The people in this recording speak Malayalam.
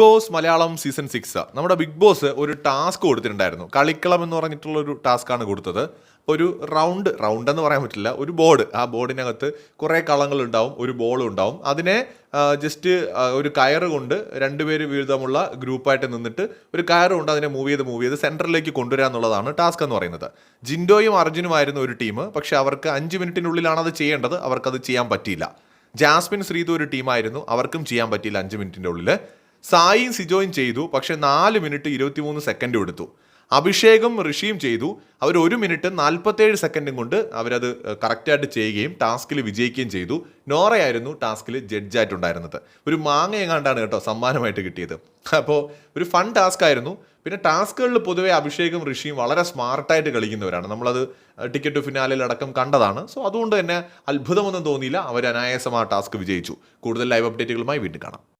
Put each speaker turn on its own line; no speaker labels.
ബോസ് മലയാളം സീസൺ സിക്സ് നമ്മുടെ ബിഗ് ബോസ് ഒരു ടാസ്ക് കൊടുത്തിട്ടുണ്ടായിരുന്നു. കളിക്കളം എന്ന് പറഞ്ഞിട്ടുള്ള ഒരു ടാസ്ക്കാണ് കൊടുത്തത്. അപ്പോൾ ഒരു റൗണ്ട് റൗണ്ട് എന്ന് പറയാൻ പറ്റില്ല ഒരു ബോർഡ്. ആ ബോർഡിനകത്ത് കുറേ കളങ്ങൾ ഉണ്ടാവും ഒരു ബോളും ഉണ്ടാവും. അതിനെ ജസ്റ്റ് ഒരു കയറ് കൊണ്ട് രണ്ടുപേര് വീതമുള്ള ഗ്രൂപ്പായിട്ട് നിന്നിട്ട് ഒരു കയറ് കൊണ്ട് അതിനെ മൂവ് ചെയ്ത് മൂവ് ചെയ്ത് സെന്ററിലേക്ക് കൊണ്ടുവരിക എന്നുള്ളതാണ് ടാസ്ക് എന്ന് പറയുന്നത്. ജിൻഡോയും അർജുനുമായിരുന്നു ഒരു ടീം പക്ഷെ അവർക്ക് അഞ്ച് മിനിറ്റിനുള്ളിലാണ് അത് ചെയ്യേണ്ടത്. അവർക്കത് ചെയ്യാൻ പറ്റിയില്ല. ജാസ്മിൻ ശ്രീതു ഒരു ടീമായിരുന്നു അവർക്കും ചെയ്യാൻ പറ്റിയില്ല അഞ്ച് മിനിറ്റിന്റെ ഉള്ളിൽ സായിയും സിജോയും ചെയ്തു പക്ഷെ നാല് മിനിറ്റ് ഇരുപത്തിമൂന്ന് സെക്കൻഡ് എടുത്തു. അഭിഷേകും ഋഷിയും ചെയ്തു. അവർ ഒരു മിനിറ്റ് നാൽപ്പത്തേഴ് സെക്കൻഡും കൊണ്ട് അവരത് കറക്റ്റായിട്ട് ചെയ്യുകയും ടാസ്കിൽ വിജയിക്കുകയും ചെയ്തു. നോറയായിരുന്നു ടാസ്കിൽ ജഡ്ജായിട്ടുണ്ടായിരുന്നത് ഒരു മാങ്ങ എങ്ങാണ്ടാണ് കേട്ടോ സമ്മാനമായിട്ട് കിട്ടിയത്. അപ്പോൾ ഒരു ഫൺ ടാസ്ക് ആയിരുന്നു. പിന്നെ ടാസ്കുകളിൽ പൊതുവേ അഭിഷേകും ഋഷിയും വളരെ സ്മാർട്ടായിട്ട് കളിക്കുന്നവരാണ്. നമ്മളത് ടിക്കറ്റ് ഫിനാലിൽ അടക്കം കണ്ടതാണ്. സോ അതുകൊണ്ട് തന്നെ അത്ഭുതമൊന്നും തോന്നിയില്ല. അവർ അനായാസം ആ ടാസ്ക് വിജയിച്ചു. കൂടുതൽ ലൈവ് അപ്ഡേറ്റുകളുമായി വീണ്ടും കാണാം.